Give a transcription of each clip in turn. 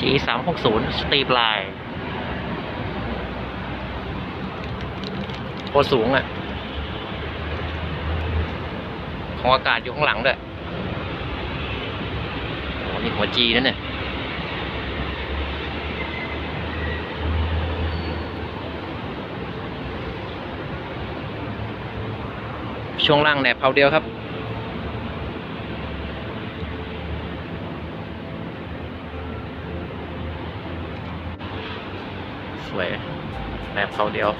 G สามหกศูนย์สตีปไลน์โคตรสูงอะ่ะ ของอากาศอยู่ข้างหลังด้วยโอ้นี่หัว G นั่นเนี่ยช่วงล่างแหนบเผาเดียวครับ ส วยแหนบเผาเดียว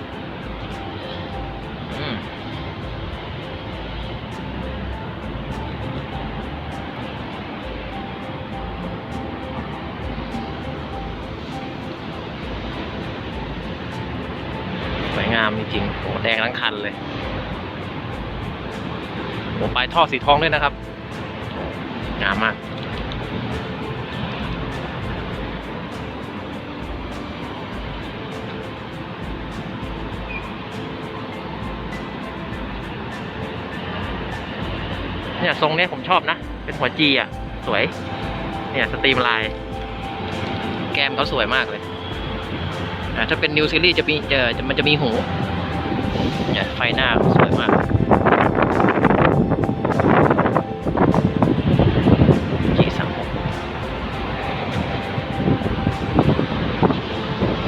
สวยงามจริงๆโหแดงทั้งคันเลยโอ้ปลายท่อสีทองด้วยนะครับ งามมาก เนี่ยทรงเนี้ยผมชอบนะ เป็นหัวจีอะ สวย เนี่ยสตรีมลายแกมเขาสวยมากเลยอ่าถ้าเป็นนิวซีรีส์จะมีจะจะมันจะมีหูเนี่ยไฟหน้าสวยมาก G สามหก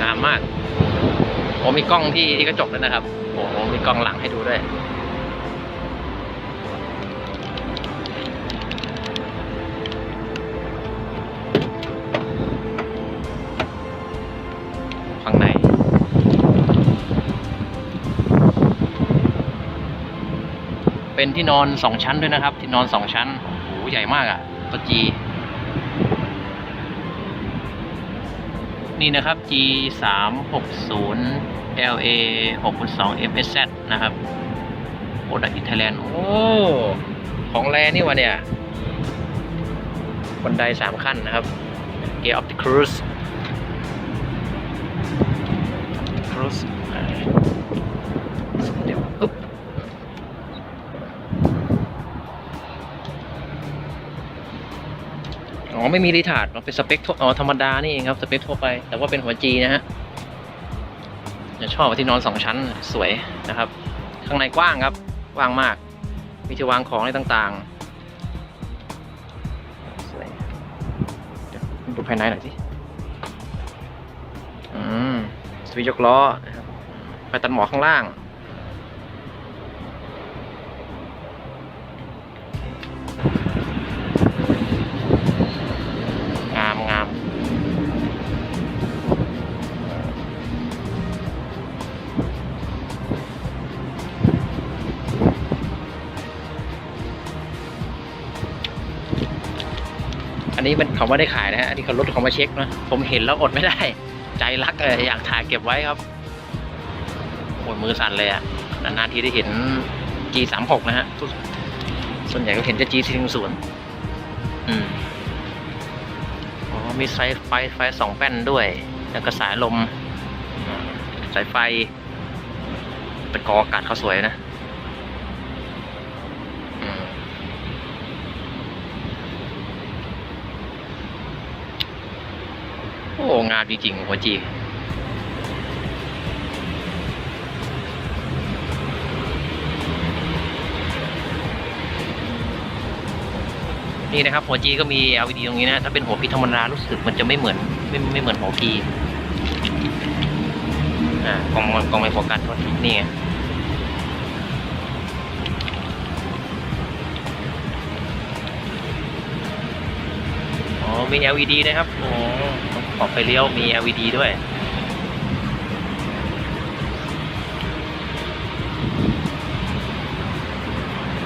งามมากโอ้มีกล้องที่ที่กระจกด้วนะครับ โอ้โหมีกล้องหลังให้ดูด้วย เป็นที่นอนสองชั้นด้วยนะครับ ที่นอนสองชั้นโอ้โหใหญ่มากอะ่ะตัว G นี่นะครับ G สามหกศูนย์ LA หกสอง FSZ นะครับโอดักอินไทยแลนโอ้ ของแรนี่วะเนี่ยบันไดสามขั้นนะครับ Gear of the Cruise อ๋อไม่มีรีทาร์ดเป็นสเปคทั่วอ๋อธรรมดานี่เองครับสเปคทั่วไปแต่ว่าเป็นหัว G นะฮะจะชอบที่นอนสองชั้นสวยนะครับ ข้างในกว้างครับกว้างมาก มีที่วางของอะไรต่างๆสวยเดี๋ยวดูภายในหน่อยสิอืมสวิตช์ยกล้อนะครับไฟตัดหมอกข้างล่าง นี้มันเขาไม่ได้ขายนะฮะอันนี้เขารถเขามาเช็คนะผมเห็นแล้วอดไม่ได้ ใจรักเลยอยากถ่ายเก็บไว้ครับโอ้ยมือสั่นเลยอะนานๆทีได้เห็น G36 นะฮะส่วนใหญ่ก็เห็นจะ G40 อืมอ๋อมีสายไฟไฟสองแป้นด้วย แล้วก็สายลม สายไฟแต่กออากาศเขาสวยนะอืมโอ้งามจริงๆหัวจีนี่นะครับหัวจีก็มี LED ตรงนี้นะ ถ้าเป็นหัวพีธรรมดารู้สึกมันจะไม่เหมือน ไม่ไม่เหมือนหัวพีอ่ากล้องกล้องไม่โฟกัสทษทีนี่ไงอ๋อมี LED นะครับ โอ้ ขอบไฟเลี้ยวมี LED ด้วย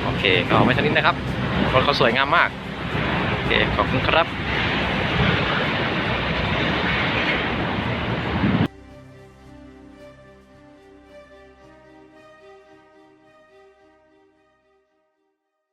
โอเคก็เอไม่ชนี้นะครับรถเขาสวยงามมาก โอเค ขอบคุณครับ